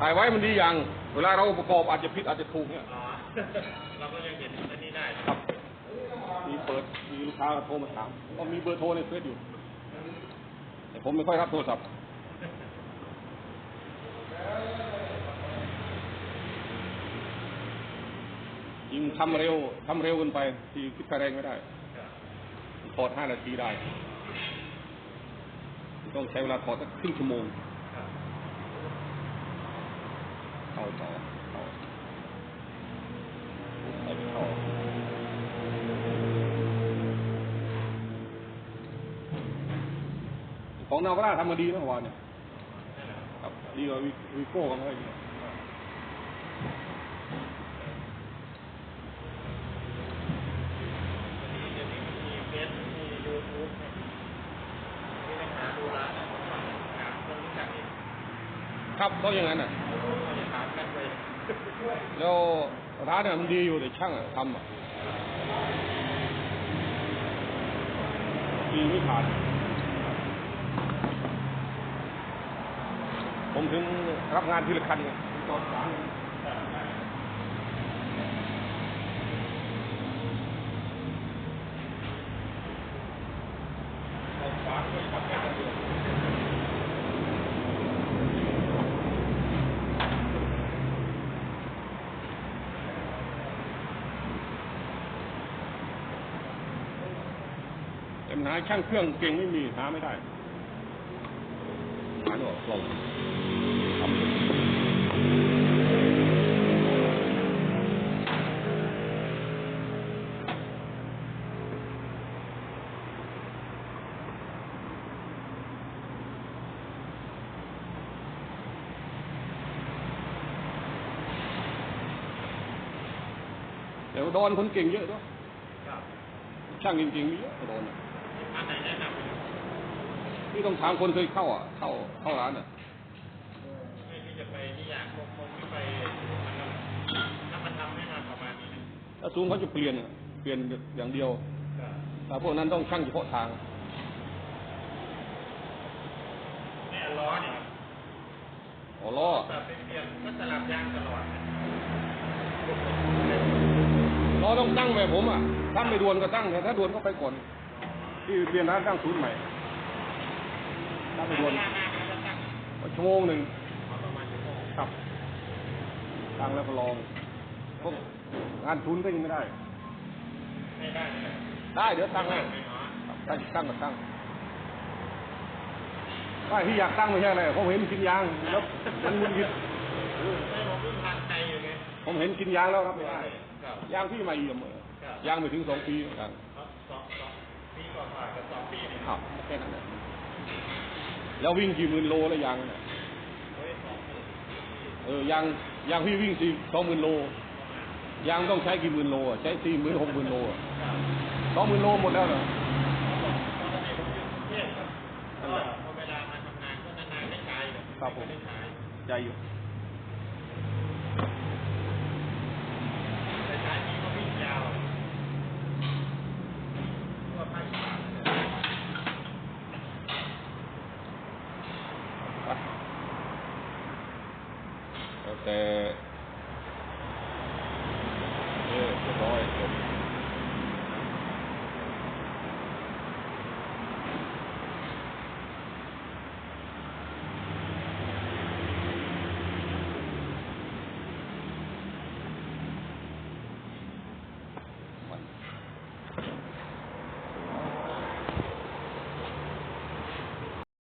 ถ่ายไว้มันดีอย่าง เวลาเราประกอบอาจจะผิดอาจจะถูกเนี่ยอ๋อเราก็ยังเห็นอันนี้ได้ครับมีเปิดมีลูกค้าโทรมาถามก็มีเบอร์โทรในเฟซอยู่ แต่ผมไม่ค่อยรับโทรศัพท์ยิงทำเร็วทำเร็วเกินไป ที่คิดค่าแรงไม่ได้ครับถอดห้านาทีได้ ต้องใช้เวลาถอดสักครึ่งชั่วโมง ครับ เข้าต่อเข้าใส่เข้าของนาวราทำมาดีนะเมื่อวานเนี่ยนั่นแหละครับดีกว่าวิวิโก้กันเลยวันนี้เดี๋ยวนี้มันมีเฟซมียูทูบเนี่ยมีปัญหาดูร้านนะผมฟังถามคนรู้จักเองครับต้องอย่างนั้นน่ะ แล้วร้านเนี่ยมันดีอยู่แต่ช่างอะทำอะดีไม่ผ่าดผมถึงรับงานทีละคันไงจอดขวางจอดขวางไม่ทำงานเดียวแต่ปัญ หาช่างเครื่องเก่งไม่มีหาไม่ได้หาหนวกลงทำแต่อุดรคนเก่งเยอะด้วยครับช่างจริงๆมีเยอะอุดรน่ะอันไหนแนะนำนี่ต้องถามคนเคยเข้าอะ เข้าเข้าร้านอะไม่ที่จะไปที่อยากคงคงไม่ไปมันก็ถ้ามันทำแนะนำประมาณนี้นะถ้าสูงเขาจะเปลี่ยนอะเปลี่ยนอย่างเดียวครับแต่พวกนั้นต้องช่างเฉพาะทางเนี่ยล้อเนี่ยครับอ๋อล้อแบบเป็นเปลี่ยนก็สลับยางตลอดนะล้อต้องตั้งแบบผมอะถ้าไม่ดวนก็ตั้งแต่ถ้าดวนก็ไปก่อน ที่เปลี่ยนร้านตั้งศูนย์ใหม่ถ้าไม่ดวนเวลานานมันจะตั้งชั่วโมงหนึ่งเอาประมาณชั่วโมงครับตั้งแล้วก็ลองพวกงานทุนก็ยังไม่ได้ ไม่ได้เลยได้เดี๋ยวตั้งให้ไม่อ๋อครับตั้งตั้งก็ตั้งว่าที่อยากตั้งไม่ใช่อะไรผมเห็นกินยางแล้วมันมึนกินไม่ผมเพิ่งทานใจอยู่ไงผมเห็นกินยางแล้วครับไม่ได้ครับยางพี่มาเอี่ยมเลยครับยางไม่ถึงสองปีเหมือนกันครับ ครับแค่นั้นแหละแล้ววิ่งกี่หมื่นโลแล้วยางน่ะเฮ้ยสองหมื่นเออยางยางพี่วิ่งสี่สองหมื่นโลยางต้องใช้กี่หมื่นโลอะใช้สี่หมื่นหกหมื่นโลอะครับสองหมื่นโลหมดแล้วเหรอตอนนี้ผมอยู่กรุงเทพครับก็พอเวลามาทำงานก็นานๆได้ใช้แบบ ครับผม ไม่ได้ใช้ ใจอยู่ ได้ใช้นี้ก็วิ่งยาวทั่วภาคอีสานเลย แล้วแต่